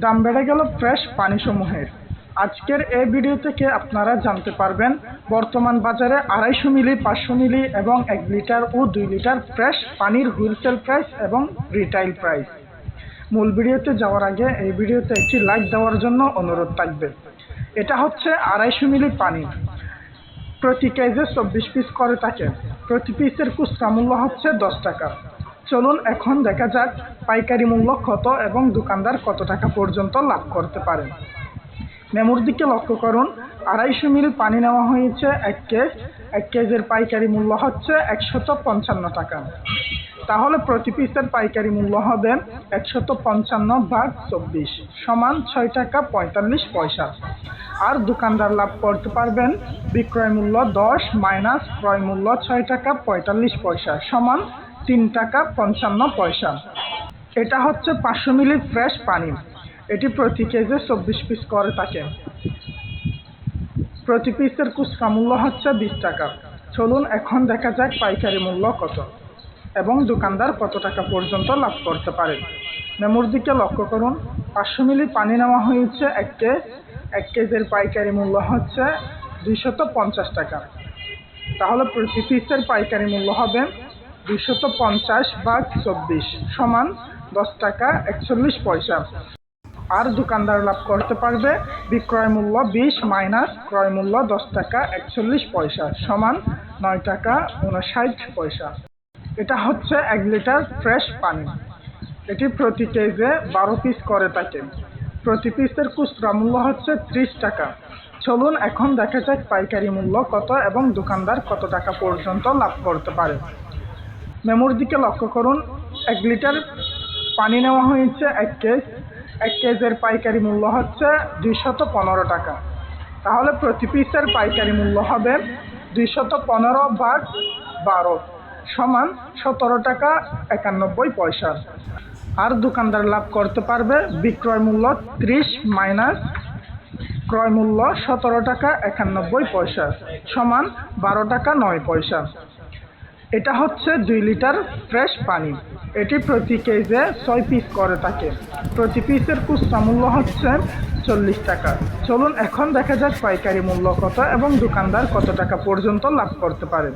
দাম বেড়ে গেল ফ্রেশ পানিসমূহের। আজকের এই ভিডিও থেকে আপনারা জানতে পারবেন, বর্তমান বাজারে আড়াইশো মিলি, পাঁচশো মিলি এবং এক লিটার ও দুই লিটার ফ্রেশ পানির হোলসেল প্রাইস এবং রিটাইল প্রাইস মূল ভিডিওতে যাওয়ার আগে এই ভিডিওতে একটি লাইক দেওয়ার জন্য অনুরোধ থাকবে। এটা হচ্ছে আড়াইশো মিলি পানি। প্রতি কেজে চব্বিশ পিস করে থাকে। প্রতি পিসের খুচরা মূল্য হচ্ছে দশ টাকা। চলুন, এখন দেখা যাক পাইকারি মূল্য কত এবং দোকানদার কত টাকা পর্যন্ত লাভ করতে পারেন মেমোর দিকে লক্ষ্য করুন, আড়াইশো মিল পানি নেওয়া হয়েছে, এক কেজ এক কেজের পাইকারি মূল্য হচ্ছে একশত পঞ্চান্ন টাকা। তাহলে প্রতি পিসের পাইকারি মূল্য হবে একশত পঞ্চান্ন ভাগ চব্বিশ সমান ছয় টাকা পঁয়তাল্লিশ পয়সা। আর দোকানদার লাভ করতে পারবেন বিক্রয় মূল্য দশ মাইনাস ক্রয় মূল্য ছয় টাকা পঁয়তাল্লিশ পয়সা সমান তিন টাকা পঞ্চান্ন পয়সা। এটা হচ্ছে পাঁচশো মিলি ফ্রেশ পানি। এটি প্রতি কেজি চব্বিশ পিস করে থাকে প্রতি পিসের খুচরা মূল্য হচ্ছে বিশ টাকা। চলুন এখন দেখা যাক পাইকারি মূল্য কত এবং দোকানদার কত টাকা পর্যন্ত লাভ করতে পারে। মেমোর দিকে লক্ষ্য করুন। পাঁচশো মিলি পানি নেওয়া হয়েছে এক কেজ এক কেজের পাইকারি মূল্য হচ্ছে দুইশত পঞ্চাশ টাকা। তাহলে প্রতি পিসের পাইকারি মূল্য হবে দুইশত পঞ্চাশ ভাগ চব্বিশ সমান দশ টাকা একচল্লিশ পয়সা। আর দোকানদার লাভ করতে পারবে বিক্রয় মূল্য বিশ মাইনাস ক্রয় মূল্য দশ টাকা একচল্লিশ পয়সা সমান নয় টাকা উনষাট পয়সা। এটা হচ্ছে এক লিটার ফ্রেশ পানি। এটি প্রতি কেজে বারো পিস করে থাকে প্রতি পিসের খুচরা মূল্য হচ্ছে ত্রিশ টাকা। চলুন এখন দেখা যাক পাইকারি মূল্য কত এবং দোকানদার কত টাকা পর্যন্ত লাভ করতে পারে। মেমোর দিকে লক্ষ্য করুন। এক লিটার পানি নেওয়া হয়েছে, এক কেজ এক কেজের পাইকারি মূল্য হচ্ছে দুইশত পনেরো টাকা। তাহলে প্রতি পিসের পাইকারি মূল্য হবে দুইশত পনেরো ভাগ বারো সমান সতেরো টাকা একানব্বই পয়সা। আর দোকানদার লাভ করতে পারবে বিক্রয় মূল্য ত্রিশ মাইনাস ক্রয় মূল্য সতেরো টাকা একানব্বই পয়সা সমান বারো টাকা নয় পয়সা। এটা হচ্ছে দুই লিটার ফ্রেশ পানি। এটি প্রতি কেজে ছয় পিস করে থাকে। প্রতি পিসের খুচরা মূল্য হচ্ছে চল্লিশ টাকা। চলুন এখন দেখা যাক পাইকারি মূল্য কত এবং দোকানদার কত টাকা পর্যন্ত লাভ করতে পারে।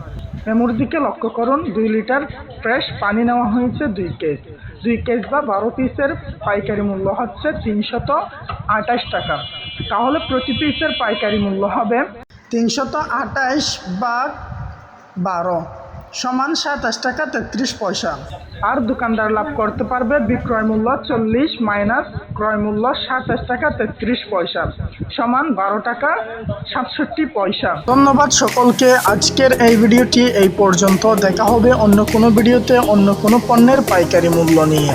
মেমোর দিকে লক্ষ্য করুন, দুই লিটার ফ্রেশ পানি নেওয়া হয়েছে দুই কেজ দুই কেজ বা বারো পিসের পাইকারি মূল্য হচ্ছে তিনশত আঠাশ টাকা। তাহলে প্রতি পিসের পাইকারি মূল্য হবে তিনশত আঠাশ বা বারো। সমান সাতাশ টাকা তেত্রিশ পয়সা। আর দোকানদার লাভ করতে পারবে বিক্রয় মূল্য চল্লিশ মাইনাস ক্রয় মূল্য সাতাশ টাকা তেত্রিশ পয়সা, সমান বারো টাকা সাতষট্টি পয়সা। ধন্যবাদ সকলকে, আজকের এই ভিডিওটি এই পর্যন্ত। দেখা হবে অন্য কোনো ভিডিওতে, অন্য কোনো পণ্যের পাইকারি মূল্য নিয়ে।